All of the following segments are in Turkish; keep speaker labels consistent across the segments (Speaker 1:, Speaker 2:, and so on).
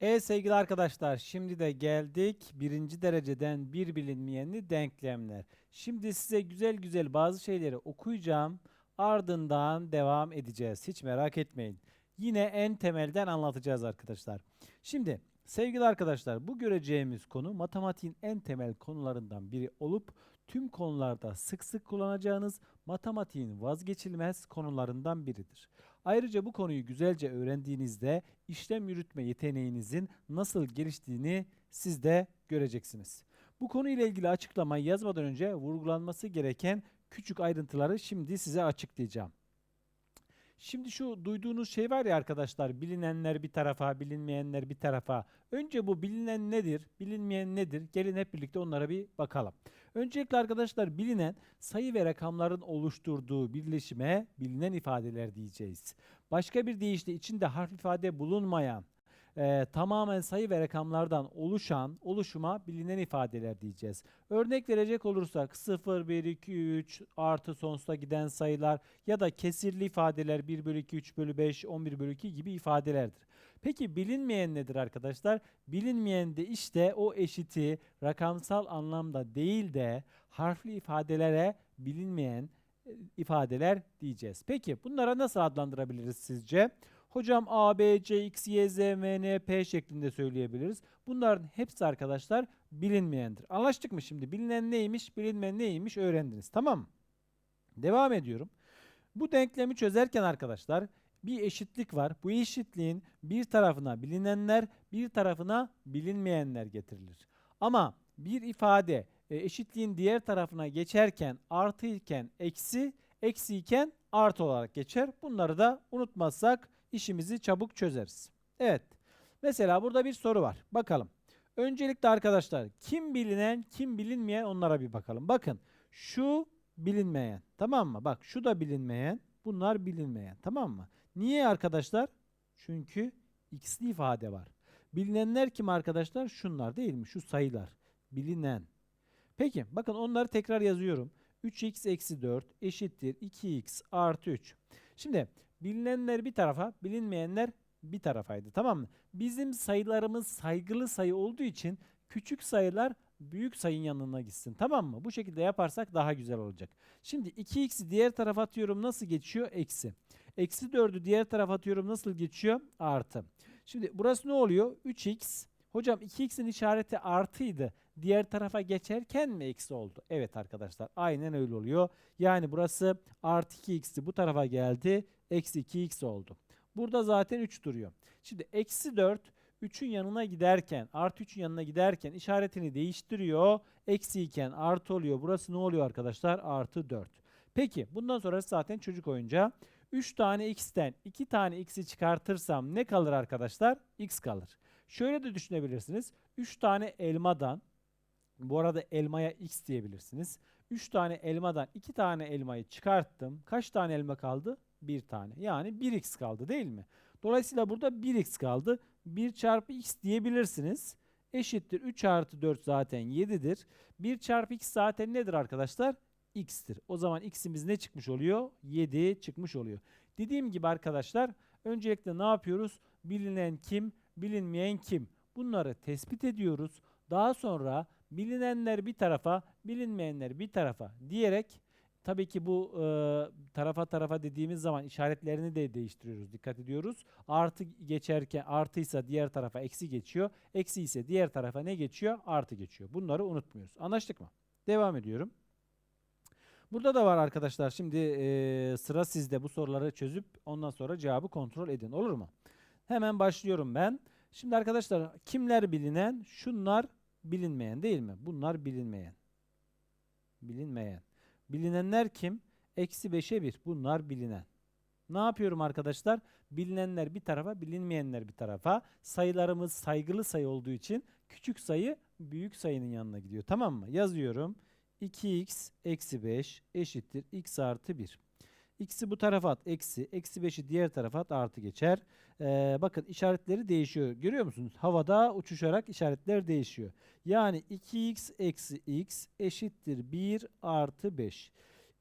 Speaker 1: Evet sevgili arkadaşlar şimdi de geldik birinci dereceden bir bilinmeyenli denklemler. Şimdi size güzel güzel bazı şeyleri okuyacağım. Ardından devam edeceğiz. Hiç merak etmeyin. Yine en temelden anlatacağız arkadaşlar. Şimdi sevgili arkadaşlar bu göreceğimiz konu matematiğin en temel konularından biri olup tüm konularda sık sık kullanacağınız matematiğin vazgeçilmez konularından biridir. Ayrıca bu konuyu güzelce öğrendiğinizde işlem yürütme yeteneğinizin nasıl geliştiğini siz de göreceksiniz. Bu konuyla ilgili açıklamayı yazmadan önce vurgulanması gereken küçük ayrıntıları şimdi size açıklayacağım. Şimdi şu duyduğunuz şey var ya arkadaşlar bilinenler bir tarafa bilinmeyenler bir tarafa. Önce bu bilinen nedir bilinmeyen nedir gelin hep birlikte onlara bir bakalım. Öncelikle arkadaşlar bilinen sayı ve rakamların oluşturduğu birleşime bilinen ifadeler diyeceğiz. Başka bir deyişle içinde harf ifade bulunmayan e, tamamen sayı ve rakamlardan oluşan oluşuma bilinen ifadeler diyeceğiz. Örnek verecek olursak 0, 1, 2, 3 artı sonsuza giden sayılar ya da kesirli ifadeler 1 bölü 2, 3 bölü 5, 11 bölü 2 gibi ifadelerdir. Peki bilinmeyen nedir arkadaşlar? Bilinmeyen de işte o eşiti rakamsal anlamda değil de harfli ifadelere bilinmeyen e, ifadeler diyeceğiz. Peki bunlara nasıl adlandırabiliriz sizce? Hocam A, B, C, X, Y, Z, M, N, P şeklinde söyleyebiliriz. Bunların hepsi arkadaşlar bilinmeyendir. Anlaştık mı şimdi? Bilinen neymiş, bilinmeyen neymiş öğrendiniz. Tamam mı? Devam ediyorum. Bu denklemi çözerken arkadaşlar bir eşitlik var. Bu eşitliğin bir tarafına bilinenler, bir tarafına bilinmeyenler getirilir. Ama bir ifade e, eşitliğin diğer tarafına geçerken artı iken eksi, eksi iken artı olarak geçer. Bunları da unutmazsak işimizi çabuk çözeriz. Evet. Mesela burada bir soru var. Bakalım. Öncelikle arkadaşlar kim bilinen kim bilinmeyen onlara bir bakalım. Bakın şu bilinmeyen tamam mı? Bak şu da bilinmeyen bunlar bilinmeyen tamam mı? Niye arkadaşlar? Çünkü x'li ifade var. Bilinenler kim arkadaşlar? Şunlar değil mi? Şu sayılar. Bilinen. Peki bakın onları tekrar yazıyorum. 3x eksi 4 eşittir 2x artı 3. Şimdi bilinenler bir tarafa bilinmeyenler bir tarafaydı tamam mı? Bizim sayılarımız saygılı sayı olduğu için küçük sayılar büyük sayının yanına gitsin tamam mı? Bu şekilde yaparsak daha güzel olacak. Şimdi 2x'i diğer tarafa atıyorum nasıl geçiyor? Eksi. Eksi 4'ü diğer tarafa atıyorum nasıl geçiyor? Artı. Şimdi burası ne oluyor? 3x. Hocam 2x'in işareti artıydı. Diğer tarafa geçerken mi eksi oldu? Evet arkadaşlar aynen öyle oluyor. Yani burası artı 2x'ti bu tarafa geldi. Eksi 2x oldu. Burada zaten 3 duruyor. Şimdi eksi 4 3'ün yanına giderken artı 3'ün yanına giderken işaretini değiştiriyor. Eksi iken artı oluyor. Burası ne oluyor arkadaşlar? Artı 4. Peki bundan sonra zaten çocuk oyuncağı. 3 tane x'ten 2 tane x'i çıkartırsam ne kalır arkadaşlar? x kalır. Şöyle de düşünebilirsiniz. 3 tane elmadan bu arada elmaya x diyebilirsiniz. 3 tane elmadan 2 tane elmayı çıkarttım. Kaç tane elma kaldı? 1 tane. Yani 1x kaldı değil mi? Dolayısıyla burada 1x kaldı. 1 çarpı x diyebilirsiniz. Eşittir 3 artı 4 zaten 7'dir. 1 çarpı x zaten nedir arkadaşlar? x'tir. O zaman x'imiz ne çıkmış oluyor? 7 çıkmış oluyor. Dediğim gibi arkadaşlar öncelikle ne yapıyoruz? Bilinen kim, bilinmeyen kim? Bunları tespit ediyoruz. Daha sonra bilinenler bir tarafa, bilinmeyenler bir tarafa diyerek tabii ki bu e, tarafa tarafa dediğimiz zaman işaretlerini de değiştiriyoruz. Dikkat ediyoruz. Artı geçerken artıysa diğer tarafa eksi geçiyor. Eksi ise diğer tarafa ne geçiyor? Artı geçiyor. Bunları unutmuyoruz. Anlaştık mı? Devam ediyorum. Burada da var arkadaşlar. Şimdi e, sıra sizde bu soruları çözüp ondan sonra cevabı kontrol edin. Olur mu? Hemen başlıyorum ben. Şimdi arkadaşlar kimler bilinen? Şunlar bilinmeyen değil mi? Bunlar bilinmeyen. Bilinmeyen. Bilinenler kim? Eksi 5'e 1. Bunlar bilinen. Ne yapıyorum arkadaşlar? Bilinenler bir tarafa, bilinmeyenler bir tarafa. Sayılarımız saygılı sayı olduğu için küçük sayı büyük sayının yanına gidiyor. Tamam mı? Yazıyorum. 2x eksi 5 eşittir x artı 1. X'i bu tarafa at eksi. Eksi 5'i diğer tarafa at artı geçer. Ee, bakın işaretleri değişiyor. Görüyor musunuz? Havada uçuşarak işaretler değişiyor. Yani 2x eksi x eşittir 1 artı 5.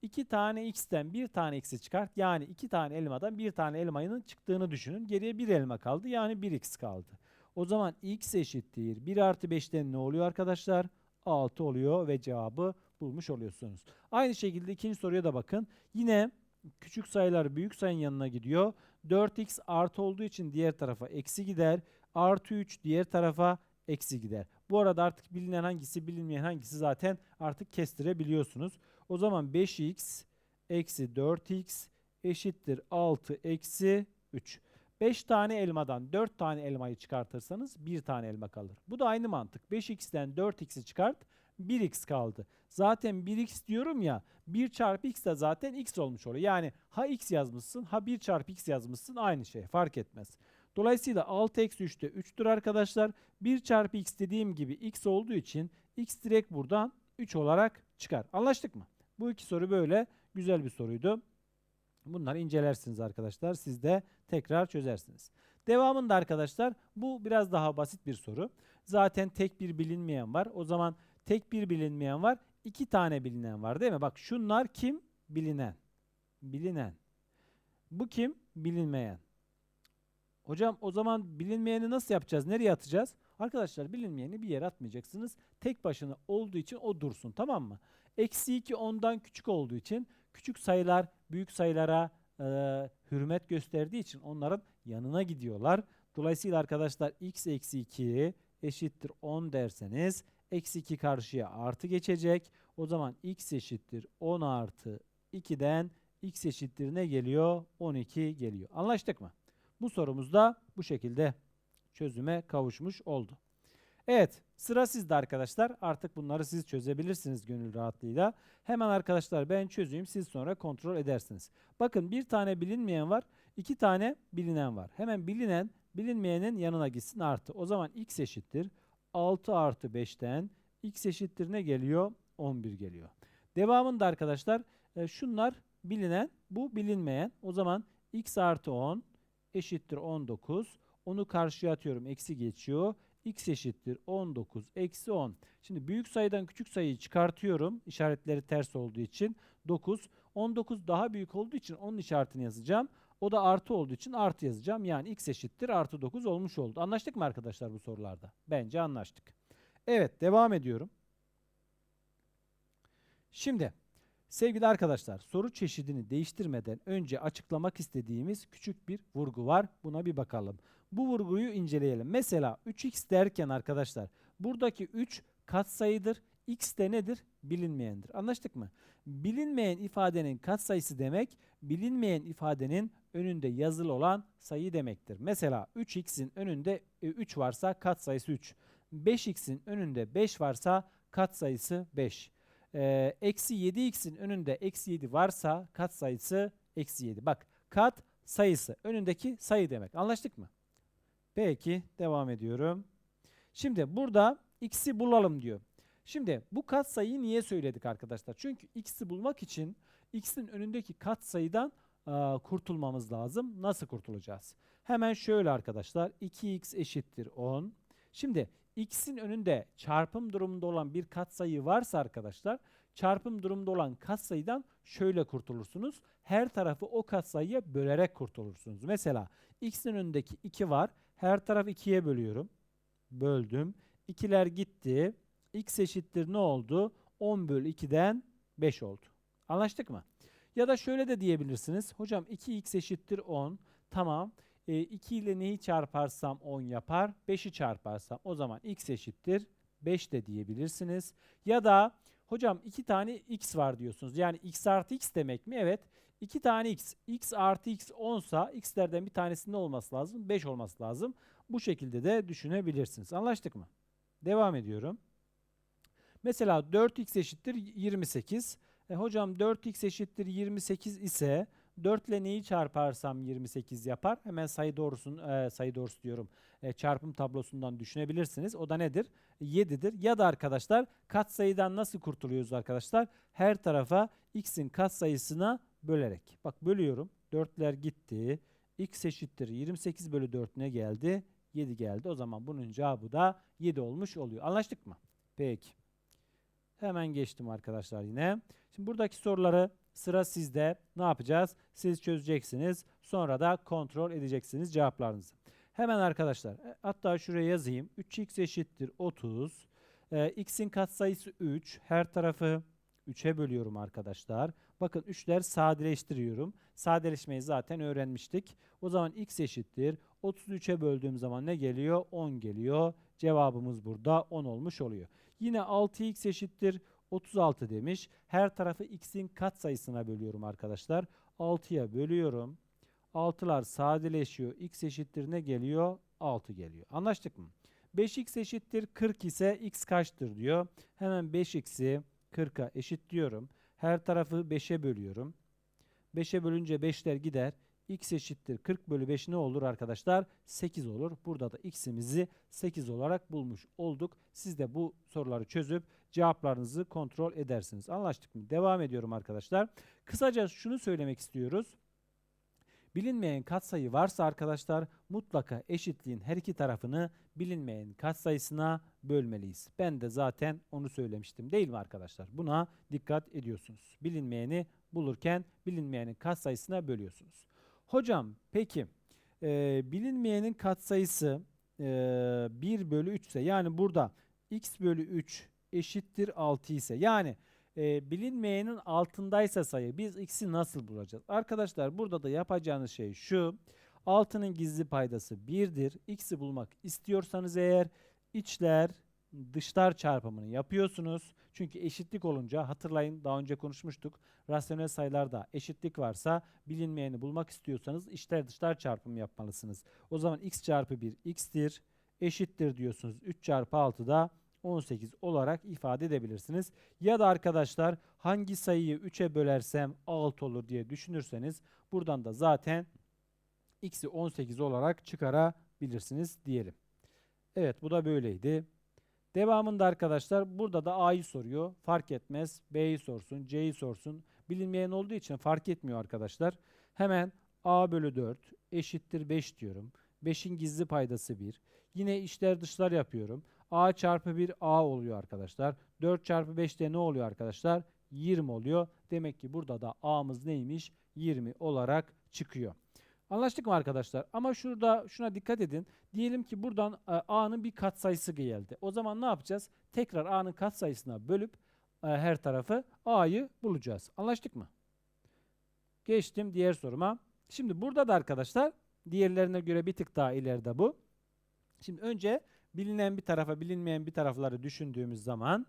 Speaker 1: 2 tane x'ten bir tane x'i çıkart. Yani 2 tane elmadan bir tane elmanın çıktığını düşünün. Geriye bir elma kaldı. Yani 1x kaldı. O zaman x eşittir 1 artı 5'ten ne oluyor arkadaşlar? 6 oluyor ve cevabı bulmuş oluyorsunuz. Aynı şekilde ikinci soruya da bakın. Yine küçük sayılar büyük sayının yanına gidiyor. 4x artı olduğu için diğer tarafa eksi gider. Artı 3 diğer tarafa eksi gider. Bu arada artık bilinen hangisi bilinmeyen hangisi zaten artık kestirebiliyorsunuz. O zaman 5x eksi 4x eşittir 6 eksi 3. 5 tane elmadan 4 tane elmayı çıkartırsanız 1 tane elma kalır. Bu da aynı mantık. 5x'ten 4x'i çıkart 1x kaldı. Zaten 1x diyorum ya 1 çarpı x de zaten x olmuş oluyor. Yani ha x yazmışsın ha 1 çarpı x yazmışsın aynı şey fark etmez. Dolayısıyla 6 eksi 3 de 3'tür arkadaşlar. 1 çarpı x dediğim gibi x olduğu için x direkt buradan 3 olarak çıkar. Anlaştık mı? Bu iki soru böyle güzel bir soruydu. Bunları incelersiniz arkadaşlar. Siz de tekrar çözersiniz. Devamında arkadaşlar bu biraz daha basit bir soru. Zaten tek bir bilinmeyen var. O zaman tek bir bilinmeyen var. iki tane bilinen var değil mi? Bak şunlar kim? Bilinen. Bilinen. Bu kim? Bilinmeyen. Hocam o zaman bilinmeyeni nasıl yapacağız? Nereye atacağız? Arkadaşlar bilinmeyeni bir yere atmayacaksınız. Tek başına olduğu için o dursun tamam mı? Eksi 2 ondan küçük olduğu için küçük sayılar büyük sayılara e, hürmet gösterdiği için onların yanına gidiyorlar. Dolayısıyla arkadaşlar x eksi 2 eşittir 10 derseniz eksi 2 karşıya artı geçecek. O zaman x eşittir 10 artı 2'den x eşittir ne geliyor? 12 geliyor. Anlaştık mı? Bu sorumuz da bu şekilde çözüme kavuşmuş oldu. Evet sıra sizde arkadaşlar. Artık bunları siz çözebilirsiniz gönül rahatlığıyla. Hemen arkadaşlar ben çözeyim siz sonra kontrol edersiniz. Bakın bir tane bilinmeyen var. iki tane bilinen var. Hemen bilinen bilinmeyenin yanına gitsin artı. O zaman x eşittir. 6 artı 5'ten x eşittir ne geliyor? 11 geliyor. Devamında arkadaşlar e, şunlar bilinen bu bilinmeyen. O zaman x artı 10 eşittir 19. Onu karşıya atıyorum. Eksi geçiyor. x eşittir 19 eksi 10. Şimdi büyük sayıdan küçük sayıyı çıkartıyorum. İşaretleri ters olduğu için 9. 19 daha büyük olduğu için onun işaretini yazacağım. O da artı olduğu için artı yazacağım. Yani x eşittir artı 9 olmuş oldu. Anlaştık mı arkadaşlar bu sorularda? Bence anlaştık. Evet devam ediyorum. Şimdi sevgili arkadaşlar soru çeşidini değiştirmeden önce açıklamak istediğimiz küçük bir vurgu var. Buna bir bakalım. Bu vurguyu inceleyelim. Mesela 3x derken arkadaşlar buradaki 3 katsayıdır. X de nedir? Bilinmeyendir. Anlaştık mı? Bilinmeyen ifadenin katsayısı demek, bilinmeyen ifadenin önünde yazılı olan sayı demektir. Mesela 3x'in önünde 3 varsa katsayısı 3. 5x'in önünde 5 varsa katsayısı 5. Ee, eksi 7x'in önünde eksi 7 varsa katsayısı eksi 7. Bak kat sayısı önündeki sayı demek. Anlaştık mı? Peki devam ediyorum. Şimdi burada x'i bulalım diyor. Şimdi bu katsayıyı niye söyledik arkadaşlar? Çünkü x'i bulmak için x'in önündeki katsayıdan e, kurtulmamız lazım. Nasıl kurtulacağız? Hemen şöyle arkadaşlar 2x eşittir 10. Şimdi x'in önünde çarpım durumunda olan bir katsayı varsa arkadaşlar çarpım durumunda olan katsayıdan şöyle kurtulursunuz. Her tarafı o katsayıya bölerek kurtulursunuz. Mesela x'in önündeki 2 var. Her tarafı 2'ye bölüyorum. Böldüm. 2'ler gitti. X eşittir ne oldu? 10 bölü 2'den 5 oldu. Anlaştık mı? Ya da şöyle de diyebilirsiniz. Hocam 2x eşittir 10. Tamam. E, 2 ile neyi çarparsam 10 yapar. 5'i çarparsam o zaman x eşittir 5 de diyebilirsiniz. Ya da hocam 2 tane x var diyorsunuz. Yani x artı x demek mi? Evet. 2 tane x. x artı x 10 sa x'lerden bir tanesinin ne olması lazım? 5 olması lazım. Bu şekilde de düşünebilirsiniz. Anlaştık mı? Devam ediyorum. Mesela 4x eşittir 28. E, hocam 4x eşittir 28 ise 4 ile neyi çarparsam 28 yapar. Hemen sayı doğrusun e, sayı doğrusu diyorum. E, çarpım tablosundan düşünebilirsiniz. O da nedir? 7'dir. Ya da arkadaşlar katsayıdan nasıl kurtuluyoruz arkadaşlar? Her tarafa x'in katsayısına bölerek. Bak bölüyorum. 4'ler gitti. x eşittir 28 bölü 4 ne geldi? 7 geldi. O zaman bunun cevabı da 7 olmuş oluyor. Anlaştık mı? Peki. Hemen geçtim arkadaşlar yine. Şimdi buradaki soruları sıra sizde. Ne yapacağız? Siz çözeceksiniz. Sonra da kontrol edeceksiniz cevaplarınızı. Hemen arkadaşlar e, hatta şuraya yazayım. 3x eşittir 30. E, x'in katsayısı 3. Her tarafı 3'e bölüyorum arkadaşlar. Bakın 3'ler sadeleştiriyorum. Sadeleşmeyi zaten öğrenmiştik. O zaman x eşittir. 33'e böldüğüm zaman ne geliyor? 10 geliyor. Cevabımız burada 10 olmuş oluyor. Yine 6x eşittir 36 demiş. Her tarafı x'in katsayısına bölüyorum arkadaşlar. 6'ya bölüyorum. 6'lar sadeleşiyor. x eşittir ne geliyor? 6 geliyor. Anlaştık mı? 5x eşittir 40 ise x kaçtır diyor. Hemen 5x'i 40'a eşitliyorum. Her tarafı 5'e bölüyorum. 5'e bölünce 5'ler gider. X eşittir 40 bölü 5 ne olur arkadaşlar? 8 olur. Burada da x'imizi 8 olarak bulmuş olduk. Siz de bu soruları çözüp cevaplarınızı kontrol edersiniz. Anlaştık mı? Devam ediyorum arkadaşlar. Kısaca şunu söylemek istiyoruz. Bilinmeyen katsayı varsa arkadaşlar mutlaka eşitliğin her iki tarafını bilinmeyen katsayısına bölmeliyiz. Ben de zaten onu söylemiştim değil mi arkadaşlar? Buna dikkat ediyorsunuz. Bilinmeyeni bulurken bilinmeyenin katsayısına bölüyorsunuz. Hocam peki e, bilinmeyenin katsayısı e, 1 bölü 3 ise yani burada x bölü 3 eşittir 6 ise yani e, bilinmeyenin altındaysa sayı biz x'i nasıl bulacağız? Arkadaşlar burada da yapacağınız şey şu. 6'nın gizli paydası 1'dir. X'i bulmak istiyorsanız eğer içler dışlar çarpımını yapıyorsunuz. Çünkü eşitlik olunca hatırlayın daha önce konuşmuştuk. Rasyonel sayılarda eşitlik varsa bilinmeyeni bulmak istiyorsanız içler dışlar çarpımı yapmalısınız. O zaman x çarpı 1 x'tir. Eşittir diyorsunuz. 3 çarpı 6 da 18 olarak ifade edebilirsiniz. Ya da arkadaşlar hangi sayıyı 3'e bölersem 6 olur diye düşünürseniz buradan da zaten x'i 18 olarak çıkarabilirsiniz diyelim. Evet bu da böyleydi. Devamında arkadaşlar burada da A'yı soruyor. Fark etmez. B'yi sorsun, C'yi sorsun. Bilinmeyen olduğu için fark etmiyor arkadaşlar. Hemen A bölü 4 eşittir 5 diyorum. 5'in gizli paydası 1. Yine içler dışlar yapıyorum. A çarpı 1 A oluyor arkadaşlar. 4 çarpı 5 de ne oluyor arkadaşlar? 20 oluyor. Demek ki burada da A'mız neymiş? 20 olarak çıkıyor. Anlaştık mı arkadaşlar? Ama şurada şuna dikkat edin. Diyelim ki buradan e, A'nın bir katsayısı geldi. O zaman ne yapacağız? Tekrar A'nın katsayısına bölüp e, her tarafı A'yı bulacağız. Anlaştık mı? Geçtim diğer soruma. Şimdi burada da arkadaşlar diğerlerine göre bir tık daha ileride bu. Şimdi önce bilinen bir tarafa bilinmeyen bir tarafları düşündüğümüz zaman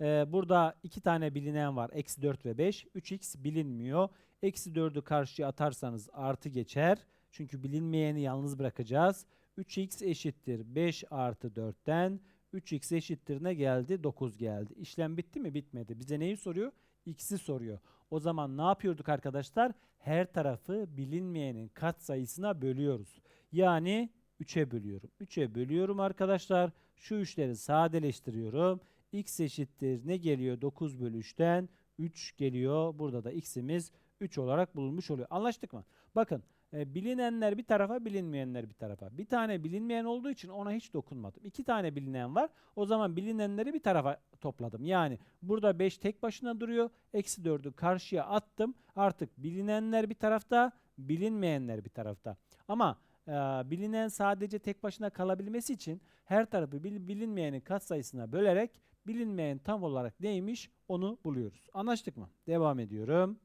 Speaker 1: e, burada iki tane bilinen var. Eksi 4 ve 5. 3x bilinmiyor. Eksi 4'ü karşıya atarsanız artı geçer. Çünkü bilinmeyeni yalnız bırakacağız. 3x eşittir 5 artı 4'ten 3x eşittir ne geldi? 9 geldi. İşlem bitti mi? Bitmedi. Bize neyi soruyor? X'i soruyor. O zaman ne yapıyorduk arkadaşlar? Her tarafı bilinmeyenin kat sayısına bölüyoruz. Yani 3'e bölüyorum. 3'e bölüyorum arkadaşlar. Şu 3'leri sadeleştiriyorum. X eşittir ne geliyor? 9 bölü 3'ten 3 geliyor. Burada da x'imiz 3 olarak bulunmuş oluyor. Anlaştık mı? Bakın e, bilinenler bir tarafa bilinmeyenler bir tarafa. Bir tane bilinmeyen olduğu için ona hiç dokunmadım. İki tane bilinen var. O zaman bilinenleri bir tarafa topladım. Yani burada 5 tek başına duruyor. Eksi 4'ü karşıya attım. Artık bilinenler bir tarafta bilinmeyenler bir tarafta. Ama e, bilinen sadece tek başına kalabilmesi için her tarafı bil, bilinmeyenin katsayısına bölerek bilinmeyen tam olarak neymiş onu buluyoruz. Anlaştık mı? Devam ediyorum.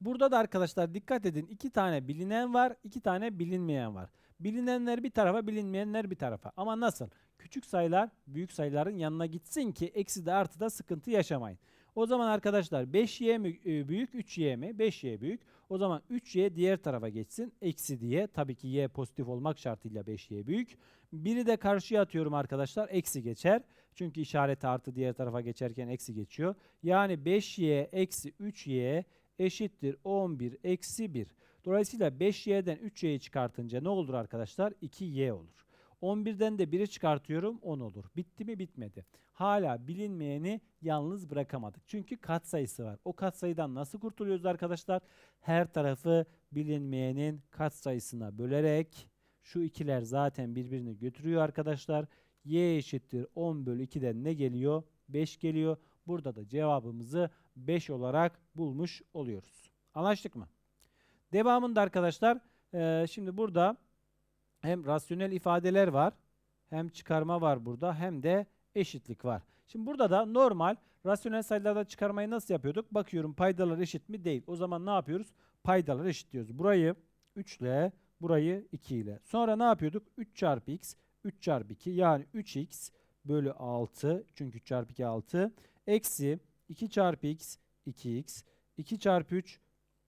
Speaker 1: Burada da arkadaşlar dikkat edin. iki tane bilinen var, iki tane bilinmeyen var. Bilinenler bir tarafa, bilinmeyenler bir tarafa. Ama nasıl? Küçük sayılar büyük sayıların yanına gitsin ki eksi de artı da sıkıntı yaşamayın. O zaman arkadaşlar 5y mi e, büyük 3y mi? 5y büyük. O zaman 3y diğer tarafa geçsin. Eksi diye. Tabii ki y pozitif olmak şartıyla 5y büyük. Biri de karşıya atıyorum arkadaşlar. Eksi geçer. Çünkü işareti artı diğer tarafa geçerken eksi geçiyor. Yani 5y eksi 3y eşittir 11 eksi 1. Dolayısıyla 5y'den 3y'yi çıkartınca ne olur arkadaşlar? 2y olur. 11'den de 1'i çıkartıyorum 10 olur. Bitti mi bitmedi. Hala bilinmeyeni yalnız bırakamadık. Çünkü katsayısı var. O katsayıdan nasıl kurtuluyoruz arkadaşlar? Her tarafı bilinmeyenin katsayısına bölerek şu ikiler zaten birbirini götürüyor arkadaşlar. y eşittir 10 bölü 2'den ne geliyor? 5 geliyor. Burada da cevabımızı 5 olarak bulmuş oluyoruz. Anlaştık mı? Devamında arkadaşlar şimdi burada hem rasyonel ifadeler var, hem çıkarma var burada, hem de eşitlik var. Şimdi burada da normal rasyonel sayılarda çıkarmayı nasıl yapıyorduk? Bakıyorum paydalar eşit mi? Değil. O zaman ne yapıyoruz? Paydaları eşitliyoruz. Burayı 3 ile, burayı 2 ile. Sonra ne yapıyorduk? 3 çarpı x, 3 çarpı 2 yani 3x bölü 6 çünkü 3 çarpı 2 6 eksi 2 çarpı x 2x 2 çarpı 3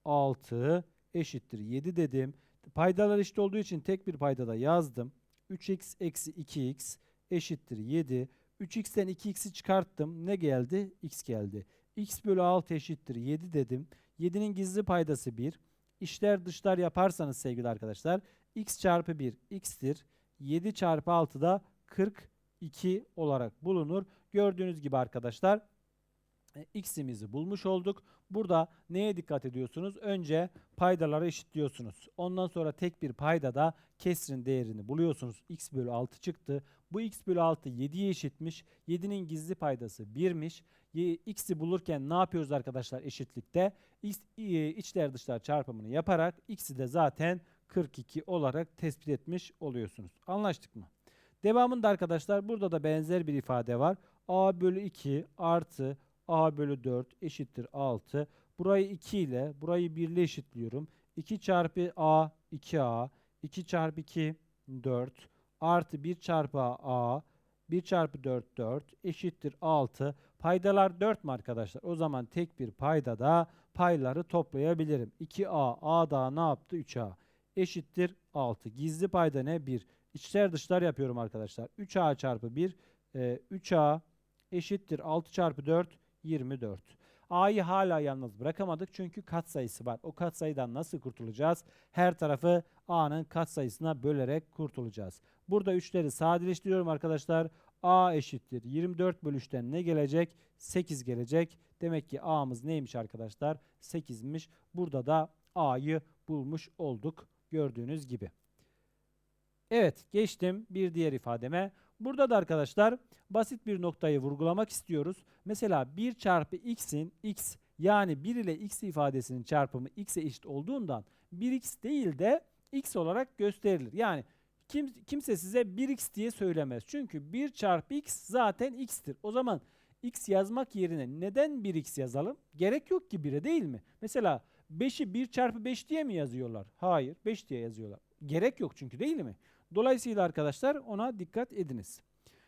Speaker 1: 6 eşittir 7 dedim. Paydalar eşit olduğu için tek bir paydada yazdım. 3x eksi 2x eşittir 7. 3x'ten 2x'i çıkarttım. Ne geldi? x geldi. x bölü 6 eşittir 7 dedim. 7'nin gizli paydası 1. İşler dışlar yaparsanız sevgili arkadaşlar x çarpı 1 x'tir. 7 çarpı 6 da 42 olarak bulunur. Gördüğünüz gibi arkadaşlar x'imizi bulmuş olduk. Burada neye dikkat ediyorsunuz? Önce paydaları eşitliyorsunuz. Ondan sonra tek bir paydada kesrin değerini buluyorsunuz. x bölü 6 çıktı. Bu x bölü 6 7'ye eşitmiş. 7'nin gizli paydası 1'miş. Y- X'i bulurken ne yapıyoruz arkadaşlar eşitlikte? X, e, içler dışlar çarpımını yaparak x'i de zaten 42 olarak tespit etmiş oluyorsunuz. Anlaştık mı? Devamında arkadaşlar burada da benzer bir ifade var. a bölü 2 artı a bölü 4 eşittir 6. Burayı 2 ile burayı 1 ile eşitliyorum. 2 çarpı a 2a 2 çarpı 2 4 artı 1 çarpı a 1 çarpı 4 4 eşittir 6. Paydalar 4 mü arkadaşlar? O zaman tek bir paydada payları toplayabilirim. 2a a daha ne yaptı? 3a eşittir 6. Gizli payda ne? 1. İçler dışlar yapıyorum arkadaşlar. 3a çarpı 1 e, 3a eşittir 6 çarpı 4 24. A'yı hala yalnız bırakamadık çünkü katsayısı var. O katsayıdan nasıl kurtulacağız? Her tarafı A'nın katsayısına bölerek kurtulacağız. Burada 3'leri sadeleştiriyorum arkadaşlar. A eşittir 24 bölü 3'ten ne gelecek? 8 gelecek. Demek ki A'mız neymiş arkadaşlar? 8'miş. Burada da A'yı bulmuş olduk gördüğünüz gibi. Evet geçtim bir diğer ifademe. Burada da arkadaşlar basit bir noktayı vurgulamak istiyoruz. Mesela 1 çarpı x'in x yani 1 ile x ifadesinin çarpımı x'e eşit olduğundan 1x değil de x olarak gösterilir. Yani kim, kimse size 1x diye söylemez. Çünkü 1 çarpı x zaten x'tir. O zaman x yazmak yerine neden 1x yazalım? Gerek yok ki 1'e değil mi? Mesela 5'i 1 çarpı 5 diye mi yazıyorlar? Hayır 5 diye yazıyorlar. Gerek yok çünkü değil mi? Dolayısıyla arkadaşlar ona dikkat ediniz.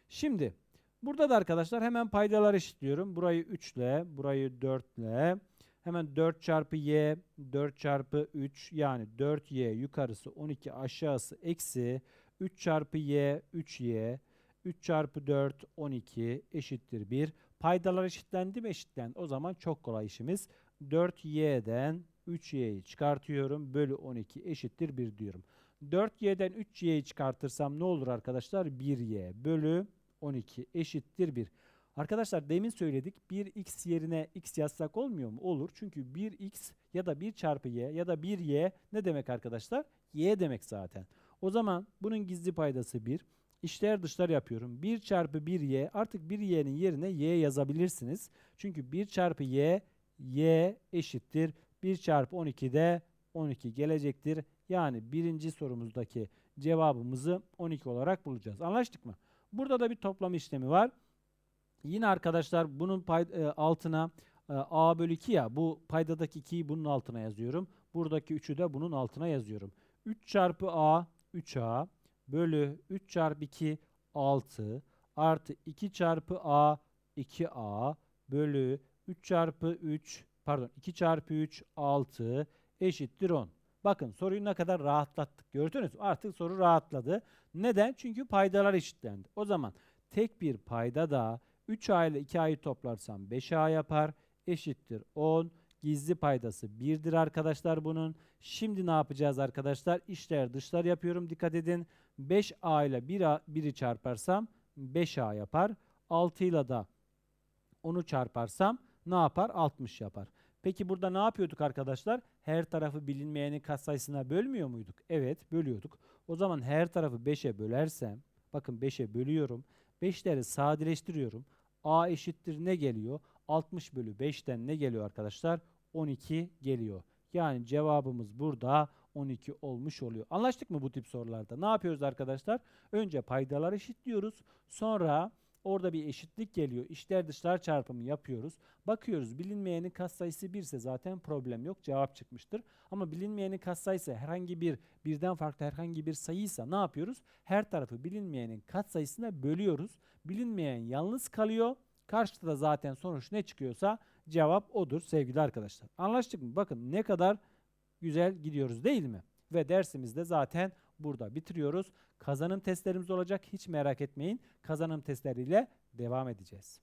Speaker 1: Şimdi burada da arkadaşlar hemen paydalar eşitliyorum. Burayı 3 ile, burayı 4 ile. Hemen 4 çarpı y, 4 çarpı 3 yani 4y yukarısı 12 aşağısı eksi 3 çarpı y 3y 3 çarpı 4 12 eşittir 1. Paydalar eşitlendi mi? Eşitlendi. O zaman çok kolay işimiz. 4y'den 3y'yi çıkartıyorum. Bölü 12 eşittir 1 diyorum. 4y'den 3y'yi çıkartırsam ne olur arkadaşlar? 1y bölü 12 eşittir 1. Arkadaşlar demin söyledik 1x yerine x yazsak olmuyor mu? Olur. Çünkü 1x ya da 1 çarpı y ya da 1y ne demek arkadaşlar? y demek zaten. O zaman bunun gizli paydası 1. İşler dışlar yapıyorum. 1 çarpı 1y artık 1y'nin yerine y yazabilirsiniz. Çünkü 1 çarpı y y eşittir. 1 çarpı 12 de 12 gelecektir. Yani birinci sorumuzdaki cevabımızı 12 olarak bulacağız. Anlaştık mı? Burada da bir toplam işlemi var. Yine arkadaşlar bunun pay, e, altına e, a bölü 2 ya bu paydadaki 2'yi bunun altına yazıyorum. Buradaki 3'ü de bunun altına yazıyorum. 3 çarpı a 3a bölü 3 çarpı 2 6 artı 2 çarpı a 2a bölü 3 çarpı 3 pardon 2 çarpı 3 6 eşittir 10. Bakın soruyu ne kadar rahatlattık. Gördünüz? Artık soru rahatladı. Neden? Çünkü paydalar eşitlendi. O zaman tek bir payda da 3a ile 2a'yı toplarsam 5a yapar. Eşittir 10. Gizli paydası 1'dir arkadaşlar bunun. Şimdi ne yapacağız arkadaşlar? İşler dışlar yapıyorum. Dikkat edin. 5a ile 1a, 1'i çarparsam 5a yapar. 6 ile de 10'u çarparsam ne yapar? 60 yapar. Peki burada ne yapıyorduk arkadaşlar? Her tarafı bilinmeyenin katsayısına bölmüyor muyduk? Evet bölüyorduk. O zaman her tarafı 5'e bölersem bakın 5'e bölüyorum. 5'leri sadeleştiriyorum. A eşittir ne geliyor? 60 bölü 5'ten ne geliyor arkadaşlar? 12 geliyor. Yani cevabımız burada 12 olmuş oluyor. Anlaştık mı bu tip sorularda? Ne yapıyoruz arkadaşlar? Önce paydalar eşitliyoruz. Sonra orada bir eşitlik geliyor. İşler dışlar çarpımı yapıyoruz. Bakıyoruz bilinmeyenin katsayısı 1 ise zaten problem yok. Cevap çıkmıştır. Ama bilinmeyenin katsayısı herhangi bir birden farklı herhangi bir sayıysa ne yapıyoruz? Her tarafı bilinmeyenin katsayısına bölüyoruz. Bilinmeyen yalnız kalıyor. Karşıda da zaten sonuç ne çıkıyorsa cevap odur sevgili arkadaşlar. Anlaştık mı? Bakın ne kadar güzel gidiyoruz değil mi? Ve dersimizde zaten burada bitiriyoruz. Kazanım testlerimiz olacak. Hiç merak etmeyin. Kazanım testleriyle devam edeceğiz.